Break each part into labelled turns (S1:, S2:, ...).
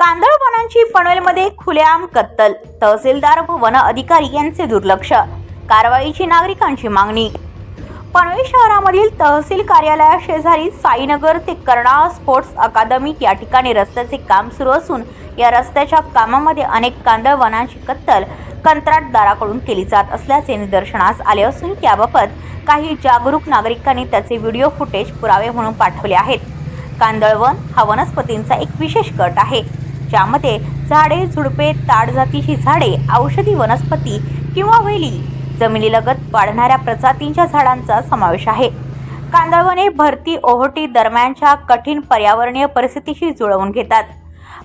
S1: कांदळ वनांची पनवेलमध्ये खुलेआम कत्तल. तहसीलदार व वन अधिकारी यांचे दुर्लक्ष. कारवाईची नागरिकांची मागणी. पनवेल शहरामधील तहसील कार्यालया शेजारी साईनगर ते कर्णा स्पोर्ट्स अकादमी या ठिकाणी रस्त्याचे काम सुरू असून या रस्त्याच्या कामामध्ये अनेक कांदळ वनांची कत्तल कंत्राटदाराकडून केली जात असल्याचे निदर्शनास आले असून याबाबत काही जागरूक नागरिकांनी त्याचे व्हिडिओ फुटेज पुरावे म्हणून पाठवले आहेत. कांदळवन हा वनस्पतींचा एक विशेष गट आहे. ज्यामध्ये झाडे झुडपे ताड जातीची झाडे औषधी वनस्पती किंवा वेली जमिनीलगत वाढणाऱ्या प्रजातींच्या झाडांचा समावेश आहे. कांदळवने भरती ओहोटी दरम्यानच्या कठीण पर्यावरणीय परिस्थितीशी जुळवून घेतात.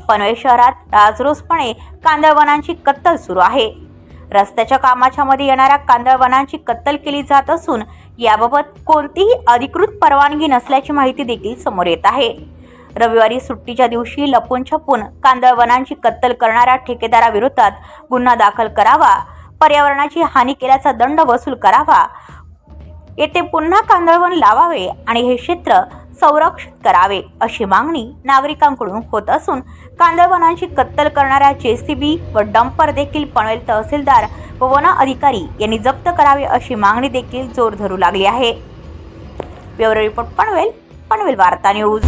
S1: पनवेल शहरात राजरोसपणे कांदळवनांची कत्तल सुरू आहे. रस्त्याच्या कामाच्या मध्ये येणाऱ्या कांदळवनांची कत्तल केली जात असून याबाबत कोणतीही अधिकृत परवानगी नसल्याची माहिती देखील समोर येत आहे. रविवारी सुट्टीच्या दिवशी लपून छपून कांदळवनांची कत्तल करणाऱ्या ठेकेदाराविरोधात गुन्हा दाखल करावा पर्यावरणाची हानी केल्याचा दंड वसूल करावा. येथे पुन्हा कांदळवन लावावे आणि हे क्षेत्र संरक्षित करावे अशी मागणी नागरिकांकडून होत असून कांदळवनांची कत्तल करणाऱ्या जेसीबी व डंपर देखील पनवेल तहसीलदार व वन अधिकारी यांनी जप्त करावे अशी मागणी देखील जोर धरू लागली आहे. ब्युरो रिपोर्ट पनवेल पनवेल वार्ता न्यूज.